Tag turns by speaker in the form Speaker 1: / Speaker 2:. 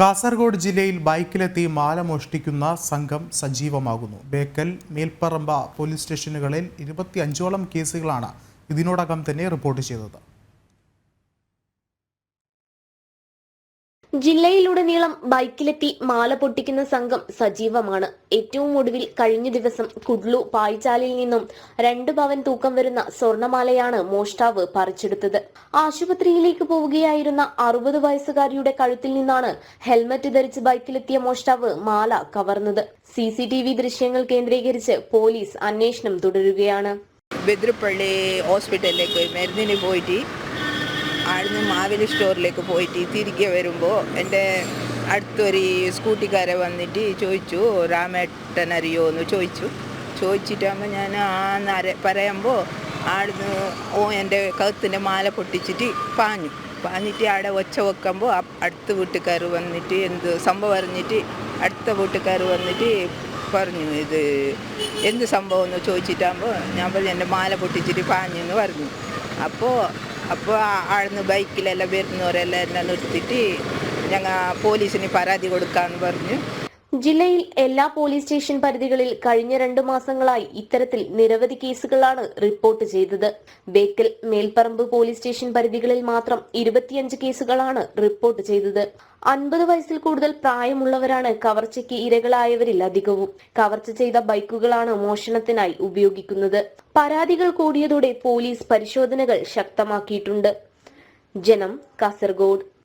Speaker 1: കാസർഗോഡ് ജില്ലയിൽ ബൈക്കിലെത്തി മാല മോഷ്ടിക്കുന്ന സംഘം സജീവമാകുന്നു. ബേക്കൽ മേൽപ്പറമ്പ പോലീസ് സ്റ്റേഷനുകളിൽ ഇരുപത്തി അഞ്ചോളം കേസുകളാണ് ഇതിനോടകം തന്നെ റിപ്പോർട്ട് ചെയ്തത്.
Speaker 2: ജില്ലയിലുടനീളം ബൈക്കിലെത്തി മാല പൊട്ടിക്കുന്ന സംഘം സജീവമാണ്. ഏറ്റവും ഒടുവിൽ കഴിഞ്ഞ ദിവസം കുഡ്ലു പായ്ചാലിൽ നിന്നും രണ്ട് പവൻ തൂക്കം വരുന്ന സ്വർണമാലയാണ് മോഷ്ടാവ് പറിച്ചെടുത്തത്. ആശുപത്രിയിലേക്ക് പോവുകയായിരുന്ന അറുപത് വയസ്സുകാരിയുടെ കഴുത്തിൽ നിന്നാണ് ഹെൽമറ്റ് ധരിച്ച് ബൈക്കിലെത്തിയ മോഷ്ടാവ് മാല കവർന്നത്. സി സി ടി വി ദൃശ്യങ്ങൾ കേന്ദ്രീകരിച്ച് പോലീസ് അന്വേഷണം തുടരുകയാണ്.
Speaker 3: ബെദ്രപ്പള്ളി ഹോസ്പിറ്റലിലേക്ക് മരുന്നിന് പോയിട്ട് അവിടുന്ന് മാവേലി സ്റ്റോറിലേക്ക് പോയിട്ട് തിരികെ വരുമ്പോൾ എന്റെ അടുത്തൊരു സ്കൂട്ടിക്കാരെ വന്നിട്ട് ചോദിച്ചു രാമേട്ടൻ അറിയോ? എന്ന് ചോദിച്ചു. ചോദിച്ചിട്ടാകുമ്പോൾ ഞാൻ ആ നര പറയുമ്പോൾ ആടുന്ന് ഓ എന്റെ കഴുത്തിന്റെ മാല പൊട്ടിച്ചിട്ട് പാഞ്ഞു. പാഞ്ഞിട്ട് ആടെ ഒച്ച വെക്കുമ്പോൾ അടുത്ത വീട്ടുകാർ വന്നിട്ട് എന്ത് സംഭവം അറിഞ്ഞിട്ട് അടുത്ത വീട്ടുകാർ വന്നിട്ട് പറഞ്ഞു ഇത് എന്ത് സംഭവം? എന്ന് ചോദിച്ചിട്ടാകുമ്പോൾ ഞാൻ പറഞ്ഞു എന്റെ മാല പൊട്ടിച്ചിട്ട് പാഞ്ഞു എന്ന് പറഞ്ഞു. അപ്പോൾ അപ്പോൾ ആടുന്ന് ബൈക്കിലെല്ലാം വരുന്നവരെല്ലാം എന്നെ നിർത്തിയിട്ട് ഞങ്ങൾ പോലീസിന് പരാതി കൊടുക്കാമെന്ന് പറഞ്ഞു.
Speaker 2: ജില്ലയിൽ എല്ലാ പോലീസ് സ്റ്റേഷൻ പരിധികളിൽ കഴിഞ്ഞ രണ്ടു മാസങ്ങളായി ഇത്തരത്തിൽ നിരവധി കേസുകളാണ് റിപ്പോർട്ട് ചെയ്തത്. ബേക്കൽ മേൽപ്പറമ്പ് പോലീസ് സ്റ്റേഷൻ പരിധികളിൽ മാത്രം ഇരുപത്തിയഞ്ച് കേസുകളാണ് റിപ്പോർട്ട് ചെയ്തത്. അൻപത് വയസ്സിൽ കൂടുതൽ പ്രായമുള്ളവരാണ് കവർച്ചയ്ക്ക് ഇരകളായവരിൽ അധികവും. കവർച്ച ചെയ്ത ബൈക്കുകളാണ് മോഷണത്തിനായി ഉപയോഗിക്കുന്നത്. പരാതികൾ കൂടിയതോടെ പോലീസ് പരിശോധനകൾ ശക്തമാക്കിയിട്ടുണ്ട്. ജനം കാസർഗോഡ്.